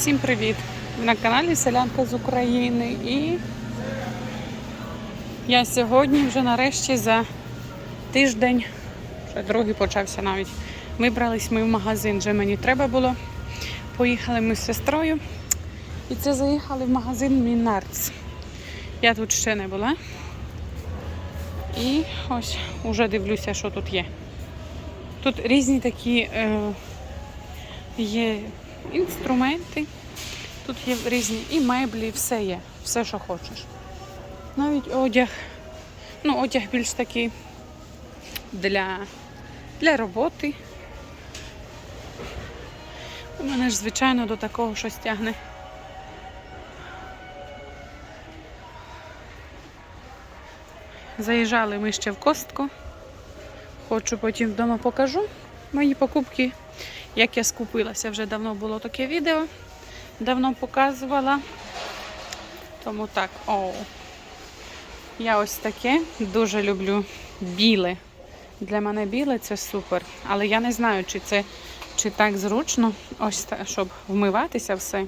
Всім привіт! Ви на каналі Селянка з України і я сьогодні вже нарешті за тиждень, вже другий почався навіть. Вибрались ми в магазин, вже мені треба було. Поїхали ми з сестрою і це заїхали в магазин Мінарц. Я тут ще не була. І ось уже дивлюся, що тут є. Тут різні такі е, є інструменти. Тут є різні і меблі, і все є, все, що хочеш. Навіть одяг. Ну, одяг більш такий для, для роботи. У мене ж, звичайно, до такого щось тягне. Заїжджали ми ще в костку. Хочу потім вдома покажу мої покупки, як я скупилася. Вже давно було таке відео. Давно показувала. Тому так, о. Я ось таке дуже люблю біле. Для мене біле це супер. Але я не знаю, чи це чи так зручно, ось так, щоб вмиватися все.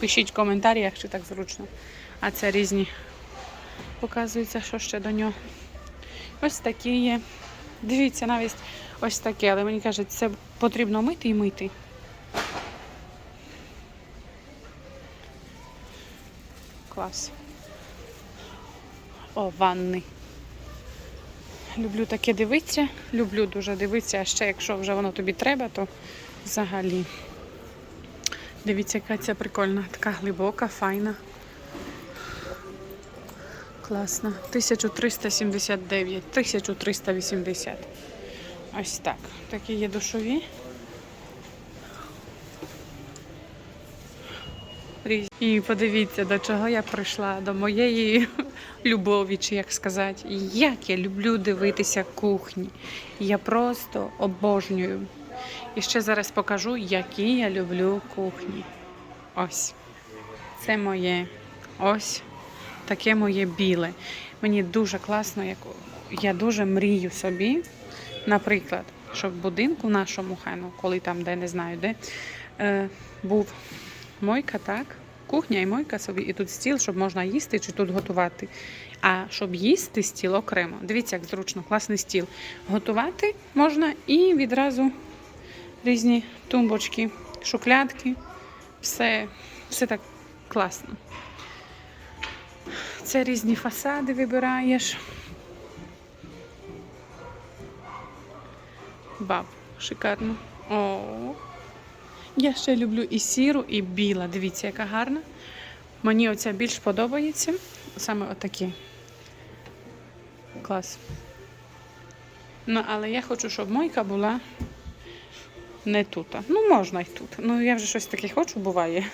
Пишіть в коментарях, чи так зручно. А це різні. Показується, що ще до нього. Ось такі є. Дивіться, навіть ось таке, але мені кажуть, це потрібно мити і мити. Клас. О, ванни. Люблю таке дивитися. Люблю дуже дивитися, а ще якщо вже воно тобі треба, то взагалі. Дивіться, яка ця прикольна, така глибока, файна. Класно. 1379, 1380. Ось так. Такі є душові. І подивіться, до чого я прийшла, до моєї любові, чи як сказати. Як я люблю дивитися кухні. Я просто обожнюю. І ще зараз покажу, які я люблю кухні. Ось. Це моє. Ось таке моє біле. Мені дуже класно, як я дуже мрію собі, наприклад, щоб в будинку нашому хайну, коли там, де не знаю, де е, був мойка, так, кухня і мойка собі, і тут стіл, щоб можна їсти чи тут готувати. А щоб їсти стіл окремо. Дивіться, як зручно, класний стіл. Готувати можна і відразу різні тумбочки, шуклядки. Все, все так класно. Це різні фасади вибираєш. Баб, шикарно. О, я ще люблю і сіру, і біла. Дивіться, яка гарна. Мені оця більш подобається. Саме отакі. Клас. Ну, але я хочу, щоб мойка була не тут. Ну, можна і тут. Ну, я вже щось таке хочу, буває,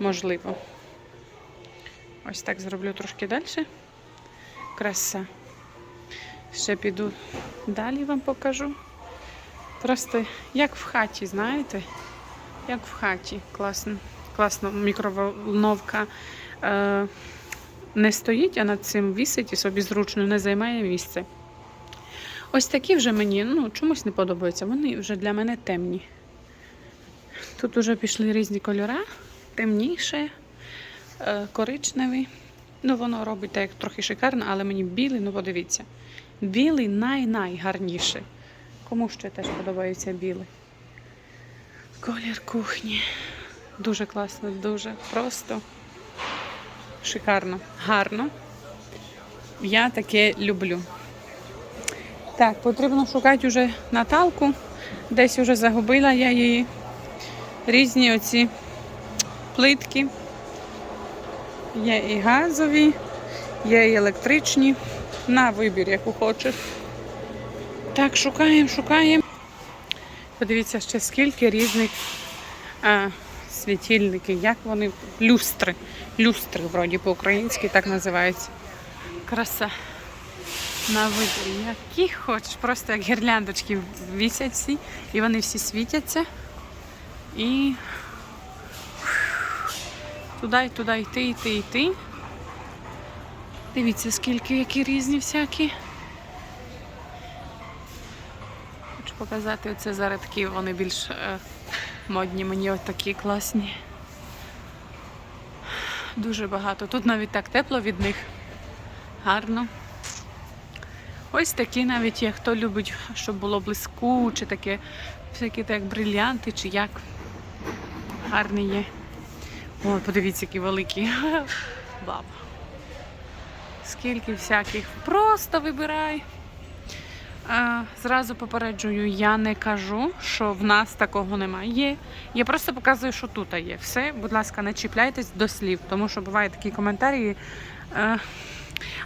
можливо. Ось так зроблю трошки далі. Краса. Ще піду далі вам покажу. Просто як в хаті, знаєте? Як в хаті. Класно. Класно, мікроволновка е, не стоїть, а над цим вісить і собі зручно не займає місце. Ось такі вже мені ну, чомусь не подобаються. Вони вже для мене темні. Тут вже пішли різні кольори, темніше, е, коричневий. Ну, воно робить так трохи шикарно, але мені білий, ну подивіться. Білий най-найгарніше. Кому ще теж подобається білий. Колір кухні. Дуже класно, дуже просто шикарно, гарно. Я таке люблю. Так, потрібно шукати вже Наталку. Десь вже загубила я її. Різні оці плитки. Є і газові, є і електричні. На вибір, яку хочеш. Так, шукаємо, шукаємо. Подивіться, ще скільки різних а, світильників, як вони, люстри. Люстри, вроді по-українськи так називаються. Краса. На вибір, які хочеш. Просто як гірляндочки вісять всі, і вони всі світяться. І туди, туди йти, йти, йти. Дивіться, скільки які різні всякі. Хочу показати оце зараз такі, вони більш е, модні, мені от такі класні. Дуже багато. Тут навіть так тепло від них. Гарно. Ось такі навіть є, хто любить, щоб було блискуче, таке, всякі так брилянти чи як. Гарні є. О, подивіться, які великі. Баба. Скільки всяких. Просто вибирай. Зразу попереджую, я не кажу, що в нас такого немає. Я просто показую, що тут є. Все, будь ласка, не чіпляйтесь до слів, тому що бувають такі коментарі. е,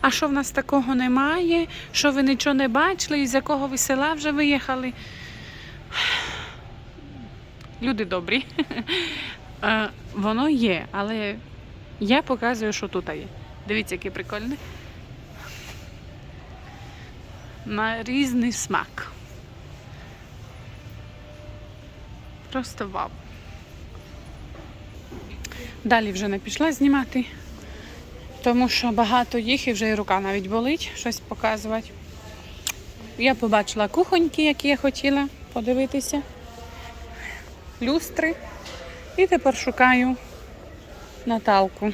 а що в нас такого немає? Що ви нічого не бачили, із якого ви села вже виїхали? Люди добрі. Е, Воно є, але я показую, що тут є. Дивіться, який прикольний. На різний смак. Просто вау. Далі вже не пішла знімати, тому що багато їх і вже і рука навіть болить щось показувати. Я побачила кухоньки, які я хотіла подивитися, люстри. І тепер шукаю Наталку.